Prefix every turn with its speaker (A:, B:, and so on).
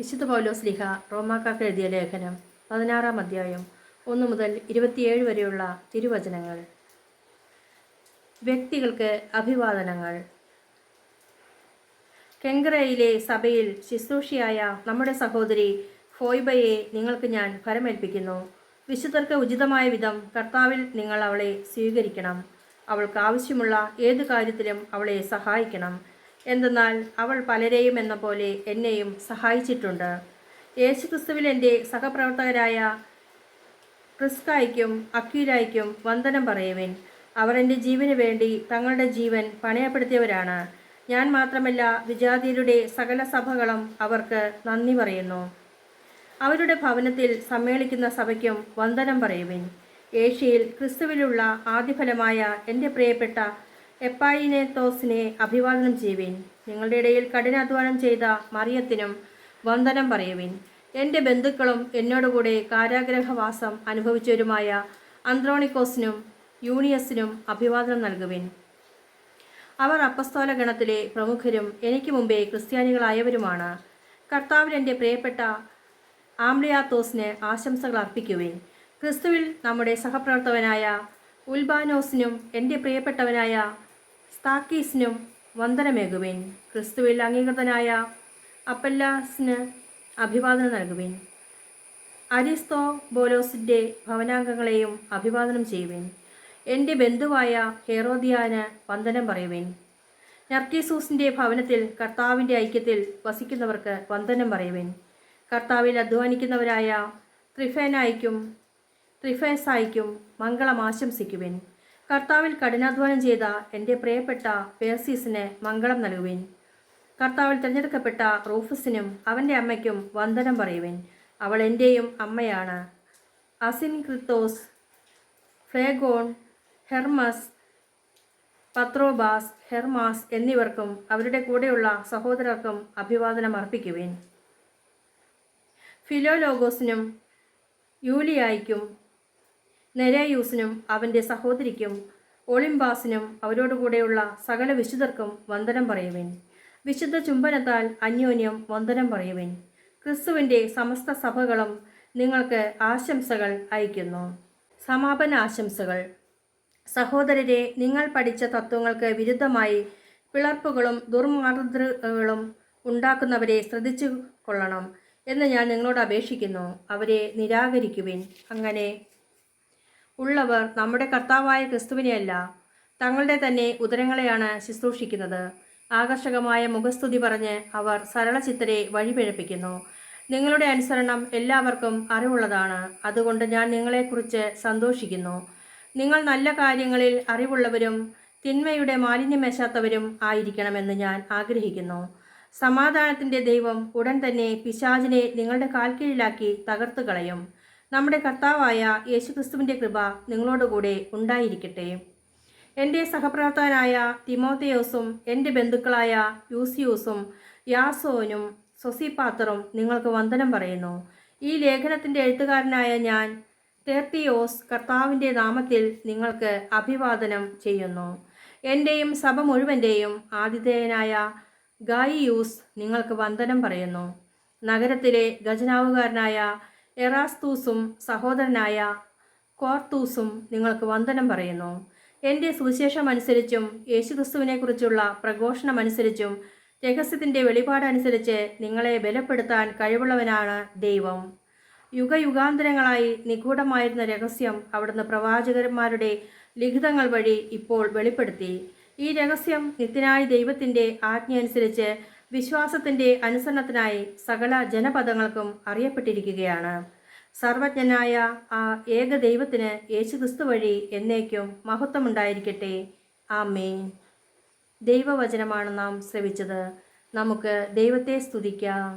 A: വിശുദ്ധ പൗലോസ് ലിഹ റോമാക്കാർക്ക് എഴുതിയ ലേഖനം പതിനാറാം അധ്യായം ഒന്ന് മുതൽ ഇരുപത്തിയേഴ് വരെയുള്ള തിരുവചനങ്ങൾ വ്യക്തികൾക്ക് അഭിവാദനങ്ങൾ കെങ്കറയിലെ സഭയിൽ ശുശ്രൂഷിയായ നമ്മുടെ സഹോദരി ഫോയ്ബയെ നിങ്ങൾക്ക് ഞാൻ ഫലമേൽപ്പിക്കുന്നു വിശുദ്ധർക്ക് ഉചിതമായ വിധം കർത്താവിൽ നിങ്ങൾ അവളെ സ്വീകരിക്കണം അവൾക്ക് ആവശ്യമുള്ള ഏത് കാര്യത്തിലും അവളെ സഹായിക്കണം എന്തെന്നാൽ അവൾ പലരെയും എന്ന പോലെ എന്നെയും സഹായിച്ചിട്ടുണ്ട് യേശുക്രിസ്തുവിൽ എൻ്റെ സഹപ്രവർത്തകരായ ക്രിസ്കായ്ക്കും അക്കീലായ്ക്കും വന്ദനം പറയുവിൻ അവർ എൻ്റെ ജീവന് വേണ്ടി തങ്ങളുടെ ജീവൻ പണയപ്പെടുത്തിയവരാണ് ഞാൻ മാത്രമല്ല വിജാതിയരുടെ സകല സഭകളും അവർക്ക് നന്ദി പറയുന്നു അവരുടെ ഭവനത്തിൽ സമ്മേളിക്കുന്ന സഭയ്ക്കും വന്ദനം പറയുവിൻ ഏഷ്യയിൽ ക്രിസ്തുവിലുള്ള ആദിഫലമായ എൻ്റെ പ്രിയപ്പെട്ട എപ്പായിനെത്തോസിനെ അഭിവാദനം ചെയ്യുവിൻ നിങ്ങളുടെ ഇടയിൽ കഠിനാധ്വാനം ചെയ്ത മറിയത്തിനും വന്ദനം പറയുവിൻ എൻ്റെ ബന്ധുക്കളും എന്നോടുകൂടെ കാരാഗ്രഹവാസം അനുഭവിച്ചവരുമായ അന്ത്രോണിക്കോസിനും യൂണിയസിനും അഭിവാദനം നൽകുവിൻ അവർ അപ്പസ്തോല ഗണത്തിലെ പ്രമുഖരും എനിക്ക് മുമ്പേ ക്രിസ്ത്യാനികളായവരുമാണ് എൻ്റെ പ്രിയപ്പെട്ട ആംലിയാത്തോസിന് ആശംസകൾ അർപ്പിക്കുവിൻ ക്രിസ്തുവിൽ നമ്മുടെ സഹപ്രവർത്തകനായ ഉൽബാനോസിനും എൻ്റെ പ്രിയപ്പെട്ടവനായ സ്താക്കീസിനും വന്ദനമേകുവിൻ ക്രിസ്തുവിൽ അംഗീകൃതനായ അപ്പല്ലാസിന് അഭിവാദനം നൽകുവിൻ അരിസ്തോ ബോലോസിൻ്റെ ഭവനാംഗങ്ങളെയും അഭിവാദനം ചെയ്യുവിൻ എൻ്റെ ബന്ധുവായ ഹേറോദിയാന് വന്ദനം പറയുവിൻ നർക്കീസൂസിൻ്റെ ഭവനത്തിൽ കർത്താവിൻ്റെ ഐക്യത്തിൽ വസിക്കുന്നവർക്ക് വന്ദനം പറയുവിൻ കർത്താവിൽ അധ്വാനിക്കുന്നവരായ ത്രിഫേനായിക്കും ത്രിഫേസായിക്കും മംഗളം ആശംസിക്കുവിൻ കർത്താവിൽ കഠിനാധ്വാനം ചെയ്ത എൻ്റെ പ്രിയപ്പെട്ട പേഴ്സീസിന് മംഗളം നൽകുവിൻ കർത്താവിൽ തിരഞ്ഞെടുക്കപ്പെട്ട റൂഫസിനും അവൻ്റെ അമ്മയ്ക്കും വന്ദനം പറയുവിൻ അവൾ എൻ്റെയും അമ്മയാണ് Asyncritus Phlegon Hermes Patrobas Hermas എന്നിവർക്കും അവരുടെ കൂടെയുള്ള സഹോദരർക്കും അഭിവാദനം അർപ്പിക്കുവിൻ ഫിലോലോഗോസിനും യൂലിയായിക്കും നെരയൂസിനും അവൻ്റെ സഹോദരിക്കും ഒളിംബാസിനും അവരോടുകൂടെയുള്ള സകല വിശുദ്ധർക്കും വന്ദനം പറയുവൻ വിശുദ്ധ ചുംബനത്താൽ അന്യോന്യം വന്ദനം പറയുവൻ ക്രിസ്തുവിൻ്റെ സമസ്ത സഭകളും നിങ്ങൾക്ക് ആശംസകൾ അയക്കുന്നു സമാപന ആശംസകൾ സഹോദരരെ നിങ്ങൾ പഠിച്ച തത്വങ്ങൾക്ക് വിരുദ്ധമായി പിളർപ്പുകളും ദുർമാതൃകളും ഉണ്ടാക്കുന്നവരെ ശ്രദ്ധിച്ചു കൊള്ളണം എന്ന് ഞാൻ നിങ്ങളോട് അപേക്ഷിക്കുന്നു അവരെ നിരാകരിക്കുവിൻ അങ്ങനെ ഉള്ളവർ നമ്മുടെ കർത്താവായ ക്രിസ്തുവിനെയല്ല തങ്ങളുടെ തന്നെ ഉദരങ്ങളെയാണ് ശുശ്രൂഷിക്കുന്നത് ആകർഷകമായ മുഖസ്തുതി പറഞ്ഞ് അവർ സരളചിത്തരെ വഴിപിഴപ്പിക്കുന്നു നിങ്ങളുടെ അനുസരണം എല്ലാവർക്കും അറിവുള്ളതാണ് അതുകൊണ്ട് ഞാൻ നിങ്ങളെക്കുറിച്ച് സന്തോഷിക്കുന്നു നിങ്ങൾ നല്ല കാര്യങ്ങളിൽ അറിവുള്ളവരും തിന്മയുടെ മാലിന്യമേശാത്തവരും ആയിരിക്കണമെന്ന് ഞാൻ ആഗ്രഹിക്കുന്നു സമാധാനത്തിൻ്റെ ദൈവം ഉടൻ തന്നെ പിശാചിനെ നിങ്ങളുടെ കാൽക്കീഴിലാക്കി തകർത്തു കളയും നമ്മുടെ കർത്താവായ ക്രിസ്തുവിൻ്റെ കൃപ നിങ്ങളോടുകൂടെ ഉണ്ടായിരിക്കട്ടെ എൻ്റെ സഹപ്രവർത്തകനായ തിമോത്തയോസും എൻ്റെ ബന്ധുക്കളായ യൂസിയോസും യാസോനും സൊസിപാത്തറും നിങ്ങൾക്ക് വന്ദനം പറയുന്നു ഈ ലേഖനത്തിൻ്റെ എഴുത്തുകാരനായ ഞാൻ തേർത്തിയോസ് കർത്താവിൻ്റെ നാമത്തിൽ നിങ്ങൾക്ക് അഭിവാദനം ചെയ്യുന്നു എൻ്റെയും സഭ മുഴുവൻ്റെയും ആതിഥേയനായ ഗായിയൂസ് നിങ്ങൾക്ക് വന്ദനം പറയുന്നു നഗരത്തിലെ ഖജനാവുകാരനായ എറാസ്തൂസും സഹോദരനായ കോർത്തൂസും നിങ്ങൾക്ക് വന്ദനം പറയുന്നു എൻ്റെ സുവിശേഷമനുസരിച്ചും യേശുക്രിസ്തുവിനെക്കുറിച്ചുള്ള പ്രഘോഷണമനുസരിച്ചും രഹസ്യത്തിൻ്റെ വെളിപാടനുസരിച്ച് നിങ്ങളെ ബലപ്പെടുത്താൻ കഴിവുള്ളവനാണ് ദൈവം യുഗയുഗാന്തരങ്ങളായി നിഗൂഢമായിരുന്ന രഹസ്യം അവിടുന്ന് പ്രവാചകന്മാരുടെ ലിഖിതങ്ങൾ വഴി ഇപ്പോൾ വെളിപ്പെടുത്തി ഈ രഹസ്യം നിത്യനായ ദൈവത്തിൻ്റെ അനുസരിച്ച് വിശ്വാസത്തിൻ്റെ അനുസരണത്തിനായി സകല ജനപദങ്ങൾക്കും അറിയപ്പെട്ടിരിക്കുകയാണ് സർവജ്ഞനായ ആ ഏക ദൈവത്തിന് യേശുക്രിസ്തു വഴി എന്നേക്കും മഹത്വമുണ്ടായിരിക്കട്ടെ ആമേൻ ദൈവവചനമാണ് നാം ശ്രവിച്ചത് നമുക്ക് ദൈവത്തെ സ്തുതിക്കാം